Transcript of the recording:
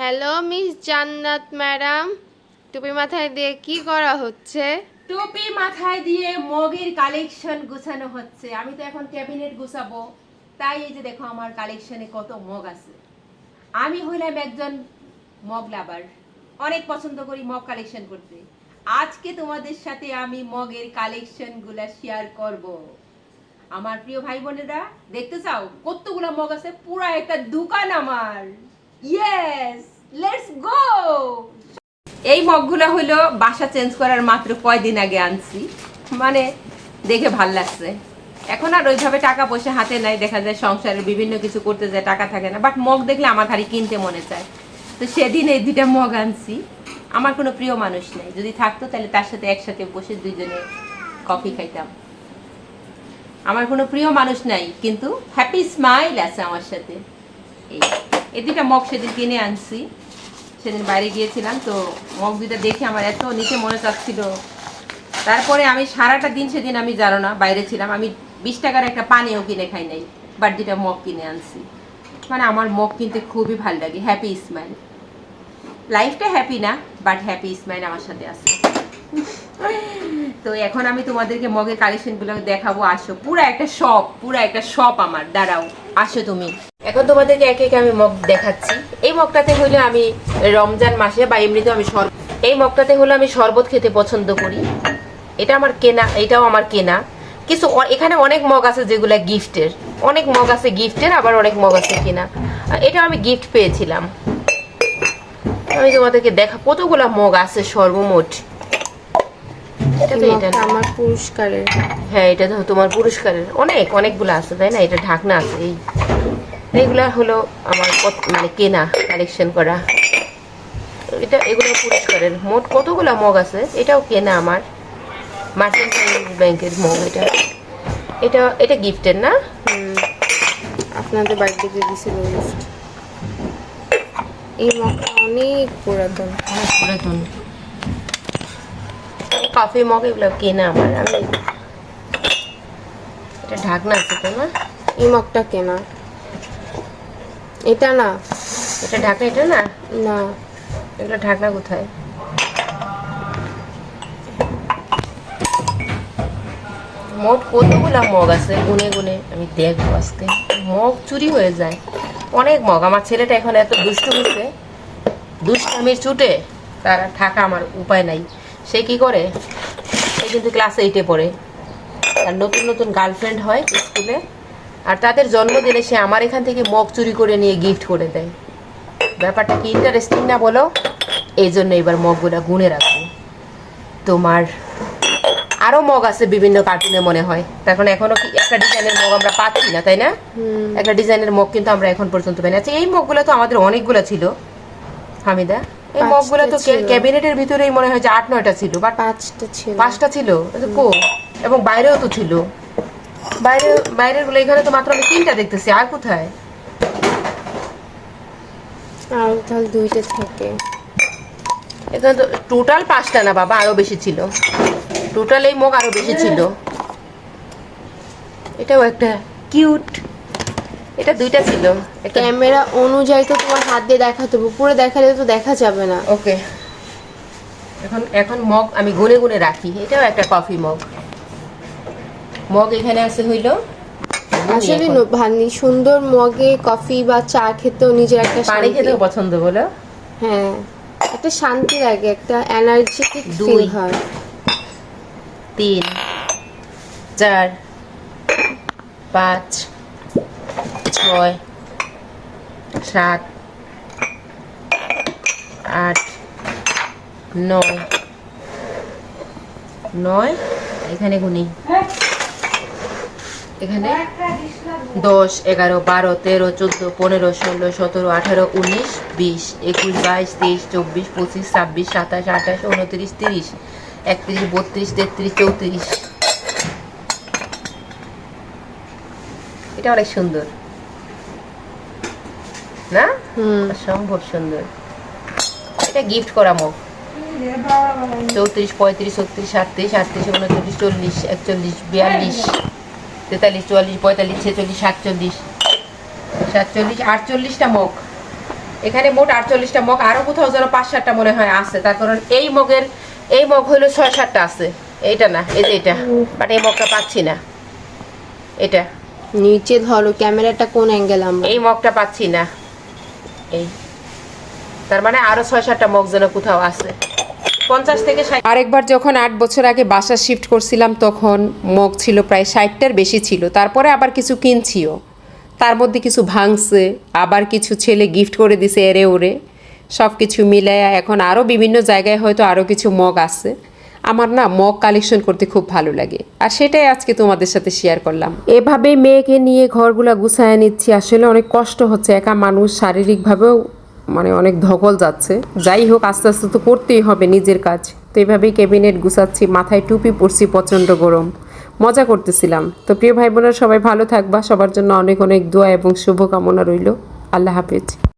Hello miss জান্নাত madam টুপি মাথায় দিয়ে কি করা হচ্ছে? টুপি মাথায় দিয়ে মগের কালেকশন গুছানো হচ্ছে। আমি তো এখন ক্যাবিনেট গুছাবো। তাই এই যে দেখো আমার কালেকশনে কত মগ আছে। আমি হইলাম একজন মগ লাভার অনেক পছন্দ করি মগ কালেকশন করতে। আজকে তোমাদের সাথে আমি মগের কালেকশনগুলা শেয়ার করব। আমার প্রিয় ভাই বোনেরা, দেখতে চাও? কতগুলো মগ আছে? পুরা একটা দোকান আমার। ইয়েস গো এই মগগুলো হলো বাসা চেঞ্জ করার মাত্র কয়দিন আগে আনছি। মানে দেখে ভালো লাগছে। এখন আর ওইভাবে টাকা পয়সা হাতে নাই, দেখা যায় সংসারে বিভিন্ন কিছু করতে যায়, টাকা থাকে না। বাট মগ দেখলে আমার খালি কিনতে মনে চায়। তো সেদিন এই দুইটা মগ আনছি। আমার কোনো প্রিয় মানুষ নেই। যদি থাকতো তাহলে তার সাথে একসাথে বসে দুইজনে কফি খাইতাম। আমার কোনো প্রিয় মানুষ নাই, কিন্তু হ্যাপি স্মাইল আছে আমার সাথে। এই এই দুইটা মগ সেদিন কিনে আনছি। সেদিন বাইরে গিয়েছিলাম, তো মগ দুইটা দেখে আমার এত নিচে মনে চাচ্ছিল। তারপরে আমি সারাটা দিন সেদিন আমি জানো না, বাইরে ছিলাম। আমি বিশ টাকার একটা পানিও কিনে খাই নাই বাট দুইটা মগ কিনে আনছি। মানে আমার মগ কিনতে খুবই ভালো লাগে হ্যাপি স্মাইল লাইফটা হ্যাপি না বাট হ্যাপি স্মাইল আমার সাথে আছে। তো এখন আমি তোমাদেরকে মগের কালেকশনগুলো দেখাবো, আসো। পুরো একটা শপ পুরো একটা শপ আমার, দাঁড়াও, আসো তুমি। এখন তোমাদেরকে একে একে আমি মগ দেখাচ্ছি। এই মগটাতে হইলে আমি রমজান মাসে বা এমনিতেও আমি শর এই মগটাতে হলো আমি শরবত খেতে পছন্দ করি। এটা আমার কেনা এটাও আমার কেনা। কিছু এখানে অনেক মগ আছে যেগুলো গিফটের। অনেক মগ আছে গিফটের আবার অনেক মগ আছে কেনা। এটা আমি গিফট পেয়েছিলাম। আমি তোমাদেরকে দেখা কতগুলা মগ আছে সর্বমোট। আমার পুরস্কারের। হ্যাঁ এটা তোমার পুরস্কারের। অনেক অনেকগুলো আছে তাই না? এটা ঢাকনা আছে এই। এইগুলা হলো আমার মানে কেনা কালেকশন করা। এটা এগুলো পুরস্কারের মোট কতগুলো মগ আছে? এটাও কেনা আমার। মার্চেন্টাইল ব্যাংকের মগ এটা। এটা এটা গিফটের না? আপনাদের বাড়িতে দিয়ে দিছিল। এই মগটা অনেক পুরাতন। অনেক পুরাতন। কফি মগ এগুলো কেনা আমার। আমি এটা ঢাকনা আছে তো না? এই মগটা কেনা। এটা না। এটা ঢাকা এটা না? না। এগুলো ঢাকা কোথায়? মোট কতগুলা মগ আছে? গুনে গুনে। আমি দেখব আজকে। মগ চুরি হয়ে যায়। অনেক মগ। আমার ছেলেটা এখন এত দুষ্ট হয়েছে। দুষ্টামির চুটে তার থাকা আমার উপায় নাই। সে কি করে? সে কিন্তু ক্লাস এইটে পড়ে। আর নতুন নতুন গার্লফ্রেন্ড হয় স্কুলে আর তাদের জন্মদিনে সে আমার এখান থেকে মগ চুরি করে নিয়ে গিফট করে দেয়। ব্যাপারটা কি ইন্টারেস্টিং না বলো? এই জন্য এবার মগগুলা গুনে রাখব। তোমার আরও মগ আছে বিভিন্ন কার্টুনে মনে হয়। তখন এখনও কি একটা ডিজাইনের মগ আমরা পাচ্ছি না তাই না? একটা ডিজাইনের মগ কিন্তু আমরা এখন পর্যন্ত পাই না। আচ্ছা এই মগগুলো তো আমাদের অনেকগুলো ছিল হামিদা। এই মগগুলো তো ক্যাবিনেটের ভিতরেই মনে হয় যে আট নয়টা ছিল বাট পাঁচটা ছিল। পাঁচটা ছিল। কো? এবং বাইরেও তো ছিল। বাইরে বাইরেরগুলো এখানে তো মাত্র আমি তিনটা দেখতেছি আর কোথায়? আর তাহলে দুইটা থাকে। এখানে তো টোটাল পাঁচটা না বাবা আরও বেশি ছিল। টোটাল এই মগ আরও বেশি ছিল। এটাও একটা কিউট এটা দুইটা ছিল। ক্যামেরা অনুযায়ী তো তোমার হাত দিয়ে দেখাতে হবে পুরো দেখালে তো দেখা যাবে না। ওকে এখন এখন মগ আমি গুনে গুনে রাখি এটাও একটা কফি মগ মগ এখানে আছে হইল? আসলে ভানি সুন্দর মগে কফি বা চা খেতেও নিজের একটা পানি খেতেও পছন্দ বলো? হ্যাঁ একটা শান্তি লাগে একটা এনার্জেটিক। ফিল হয়। তিন চার পাঁচ ছয় সাত আট নয়। নয়? এখানে গুনি। এখানে দশ এগারো বারো তেরো চোদ্দ পনেরো ষোলো সতেরো আঠারো উনিশ বিশ একুশ বাইশ তেইশ চব্বিশ পঁচিশ ছাব্বিশ সাতাশ আঠাশ উনত্রিশ তিরিশ একত্রিশ বত্রিশ তেত্রিশ চৌত্রিশ। এটা অনেক সুন্দর। না? হুম। অসম্ভব সুন্দর। এটা গিফট করা মুখ। চৌত্রিশ পঁয়ত্রিশ ছত্রিশ সাতত্রিশ আটত্রিশ উনচল্লিশ চল্লিশ একচল্লিশ বিয়াল্লিশ। তেতাল্লিশ চুয়াল্লিশ পঁয়তাল্লিশ ছেচল্লিশ সাতচল্লিশ। সাতচল্লিশ আটচল্লিশটা মগ। এখানে মোট আটচল্লিশটা মগ আরও কোথাও যেন পাঁচ সাতটা মনে হয় আছে। তার কারণ এই মগের এই মগ হইল ছয় সাতটা আছে। এইটা না এই যে এটা। বাট এই মগটা পাচ্ছি না। এটা। নিচে ধরো ক্যামেরাটা কোন অ্যাঙ্গেল আমরা? এই মগটা পাচ্ছি না। এই। তার মানে আরও ছয় সাতটা মগ যেন কোথাও আছে। পঞ্চাশ থেকে আরেকবার যখন আট বছর আগে বাসা শিফট করছিলাম, তখন মগ ছিল প্রায় ষাটটার বেশি ছিল। তারপরে আবার কিছু কিনছিও। তার মধ্যে কিছু ভাঙছে, আবার কিছু ছেলে গিফট করে দিছে এরে ওরে সব কিছু মিলাইয়া এখন আরও বিভিন্ন জায়গায় হয়তো আরও কিছু মগ আছে। আমার না মগ কালেকশন করতে খুব ভালো লাগে। আর সেটাই আজকে তোমাদের সাথে শেয়ার করলাম। এভাবে মেয়েকে নিয়ে ঘরগুলা গুছায় নিচ্ছি, আসলে অনেক কষ্ট হচ্ছে। একা মানুষ শারীরিকভাবেও মানে অনেক ধকল যাচ্ছে। যাই হোক, আস্তে আস্তে তো করতেই হবে নিজের কাজ। তো এভাবেই ক্যাবিনেট গুছাচ্ছি, মাথায় টুপি পরছি, প্রচণ্ড গরম। মজা করতেছিলাম। তো প্রিয় ভাই বোনেরা সবাই ভালো থাকবা। সবার জন্য অনেক অনেক দোয়া এবং শুভকামনা রইল। আল্লাহ হাফিজ।